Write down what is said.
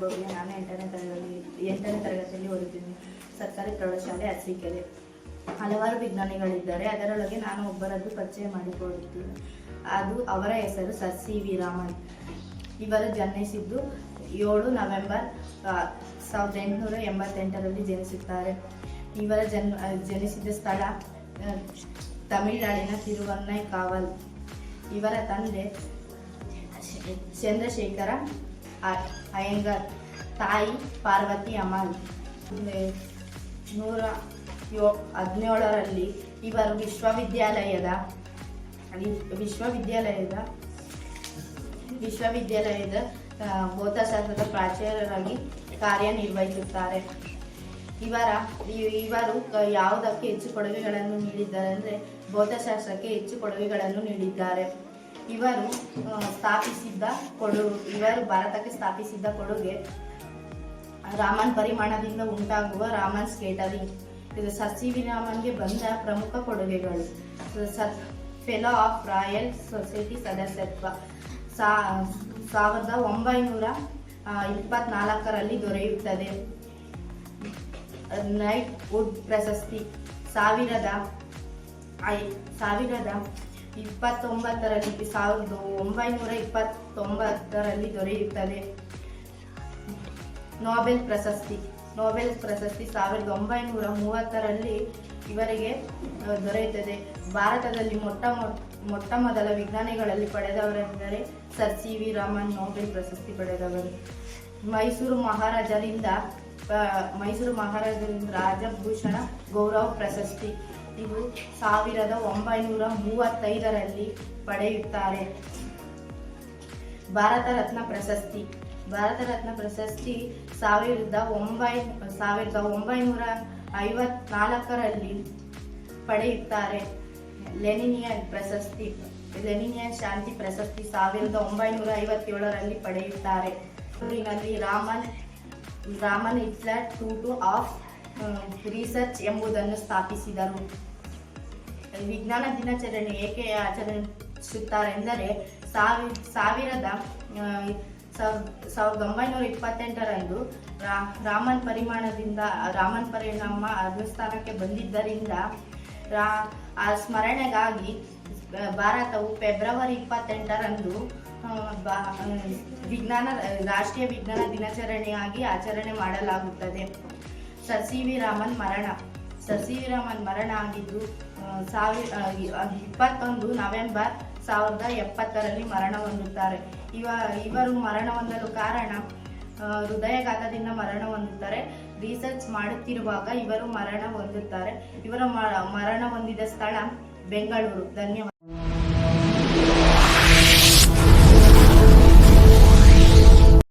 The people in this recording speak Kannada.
ಭವ್ಯ ನಾನು ಎಂಟನೇ ತರಗತಿ, ಎಂಟನೇ ತರಗತಿಯಲ್ಲಿ ಓದುತ್ತೀನಿ ಸರ್ಕಾರಿ ಪ್ರೌಢಶಾಲೆ ಅರಸೀಕೆರೆ ಹಲವಾರು ವಿಜ್ಞಾನಿಗಳಿದ್ದಾರೆ. ಅದರೊಳಗೆ ನಾನು ಒಬ್ಬರದ್ದು ಪರಿಚಯ ಮಾಡಿಕೊಡುತ್ತೀನಿ. ಅದು ಅವರ ಹೆಸರು ಸರ್ ಸಿ ವಿ ರಾಮನ್ ಇವರು ಜನಿಸಿದ್ದು ಏಳು ನವೆಂಬರ್ ಸಾವಿರದ ಎಂಟುನೂರ ಎಂಬತ್ತೆಂಟರಲ್ಲಿ ಜನಿಸುತ್ತಾರೆ. ಇವರ ಜನ್ಮ ಜನಿಸಿದ ಸ್ಥಳ ತಮಿಳುನಾಡಿನ ತಿರುವನ್ನೈ ಕಾವಲ್ ಇವರ ತಂದೆ ಚಂದ್ರಶೇಖರ ಅಯ್ಯಂಗಾರ್, ತಾಯಿ ಪಾರ್ವತಿ ಅಮಲ್ ನೂರ ಯೋ ಹದಿನೇಳರಲ್ಲಿ ಇವರು ವಿಶ್ವವಿದ್ಯಾಲಯದ ವಿಶ್ವವಿದ್ಯಾಲಯದ ವಿಶ್ವವಿದ್ಯಾಲಯದ ಭೌತಶಾಸ್ತ್ರದ ಪ್ರಾಚಾರ್ಯರಾಗಿ ಕಾರ್ಯನಿರ್ವಹಿಸುತ್ತಾರೆ. ಇವರ ಇವರು ಯಾವುದಕ್ಕೆ ಹೆಚ್ಚು ಕೊಡುಗೆಗಳನ್ನು ನೀಡಿದ್ದಾರೆ ಅಂದರೆ ಭೌತಶಾಸ್ತ್ರಕ್ಕೆ ಹೆಚ್ಚು ಕೊಡುಗೆಗಳನ್ನು ನೀಡಿದ್ದಾರೆ. ಇವರು ಸ್ಥಾಪಿಸಿದ್ದ ಕೊಡು, ಇವರು ಭಾರತಕ್ಕೆ ಸ್ಥಾಪಿಸಿದ್ದ ಕೊಡುಗೆ ರಾಮನ್ ಪರಿಮಾಣದಿಂದ ಉಂಟಾಗುವ ರಾಮನ್ ಸ್ಕೇಟರಿಂಗ್. ಇದು ಸಸಿ ಸಿ ರಾಮನ್ಗೆ ಬಂದ ಪ್ರಮುಖ ಕೊಡುಗೆಗಳು. ಫೆಲೋ ಆಫ್ ರಾಯಲ್ ಸೊಸೈಟಿ ಸದಸ್ಯತ್ವ. ಸಾ, ಸಾವಿರದ ಒಂಬೈನೂರ ಇಪ್ಪತ್ನಾಲ್ಕರಲ್ಲಿ ದೊರೆಯುತ್ತದೆ. ನೈಟ್ ವುಡ್ ಪ್ರಶಸ್ತಿ. ಸಾವಿರದ ಐ, ಸಾವಿರದ ಇಪ್ಪತ್ತೊಂಬತ್ತರಲ್ಲಿ ಸಾವಿರದ ಒಂಬೈನೂರ ಇಪ್ಪತ್ತೊಂಬತ್ತರಲ್ಲಿ ದೊರೆಯುತ್ತದೆ. ನೊಬೆಲ್ ಪ್ರಶಸ್ತಿ. ನೊಬೆಲ್ ಪ್ರಶಸ್ತಿ ಸಾವಿರದ ಒಂಬೈನೂರ ಮೂವತ್ತರಲ್ಲಿ ಇವರಿಗೆ ದೊರೆಯುತ್ತದೆ. ಭಾರತದಲ್ಲಿ ಮೊಟ್ಟ ಮೊಟ್- ಮೊಟ್ಟ ಮೊದಲ ವಿಜ್ಞಾನಿಗಳಲ್ಲಿ ಪಡೆದವರೆಂದರೆ sir C V Raman Nobel ಪ್ರಶಸ್ತಿ ಪಡೆದವರು. ಮೈಸೂರು ಮಹಾರಾಜರಿಂದ ಮೈಸೂರು ಮಹಾರಾಜರಿಂದ ರಾಜಭೂಷಣ ಗೌರವ ಪ್ರಶಸ್ತಿ. ಇದು ಸಾವಿರದ ಒಂಬೈನೂರ ಮೂವತ್ತೈದರಲ್ಲಿ ಪಡೆಯುತ್ತಾರೆ. ಭಾರತ ರತ್ನ ಪ್ರಶಸ್ತಿ. ಭಾರತ ರತ್ನ ಪ್ರಶಸ್ತಿ ಸಾವಿರದ ಒಂಬೈ, ಸಾವಿರದ ಒಂಬೈನೂರ ಐವತ್ನಾಲ್ಕರಲ್ಲಿ ಪಡೆಯುತ್ತಾರೆ. ಲೆನಿನಿಯನ್ ಪ್ರಶಸ್ತಿ, ಲೆನಿನಿಯನ್ ಶಾಂತಿ ಪ್ರಶಸ್ತಿ ಸಾವಿರದ ಒಂಬೈನೂರ ಐವತ್ತೇಳರಲ್ಲಿ ಪಡೆಯುತ್ತಾರೆ. ಊರಿನಲ್ಲಿ ರಾಮನ್ ರಾಮನ್ ಇಟ್ಲರ್ ಟೂಟು ಆಫ್ ರಿಸರ್ಚ್ ಎಂಬುದನ್ನು ಸ್ಥಾಪಿಸಿದರು. ವಿಜ್ಞಾನ ದಿನಾಚರಣೆ ಏಕೆ ಆಚರಿಸುತ್ತಾರೆಂದರೆ ಸಾವಿ ಸಾವಿರದ ಸಾವಿರದ ಒಂಬೈನೂರ ಇಪ್ಪತ್ತೆಂಟರಂದು ರಾಮನ್ ಪರಿಮಾಣದಿಂದ, ರಾಮನ್ ಪರಿಣಾಮ ಅನುಷ್ಠಾನಕ್ಕೆ ಬಂದಿದ್ದರಿಂದ, ರಾ, ಆ ಸ್ಮರಣೆಗಾಗಿ ಭಾರತವು ಫೆಬ್ರವರಿ ಇಪ್ಪತ್ತೆಂಟರಂದು ವಿಜ್ಞಾನ, ರಾಷ್ಟ್ರೀಯ ವಿಜ್ಞಾನ ದಿನಾಚರಣೆಯಾಗಿ ಆಚರಣೆ ಮಾಡಲಾಗುತ್ತದೆ. ಸರ್ ಸಿ ವಿ ರಾಮನ್ ಮರಣ ಸಸಿ ವಿ ರಾಮನ್ ಮರಣ ಆಗಿದ್ದು ಸಾವಿರ ಇಪ್ಪತ್ತೊಂದು ನವೆಂಬರ್ ಸಾವಿರದ ಎಪ್ಪತ್ತರಲ್ಲಿ ಮರಣ ಹೊಂದುತ್ತಾರೆ. ಇವ, ಇವರು ಮರಣ ಹೊಂದಲು ಕಾರಣ ಹೃದಯಘಾತದಿಂದ ಮರಣ ಹೊಂದುತ್ತಾರೆ. ರಿಸರ್ಚ್ ಮಾಡುತ್ತಿರುವಾಗ ಇವರು ಮರಣ ಹೊಂದುತ್ತಾರೆ. ಇವರ ಮರಣ ಹೊಂದಿದ ಸ್ಥಳ ಬೆಂಗಳೂರು. ಧನ್ಯವಾದ.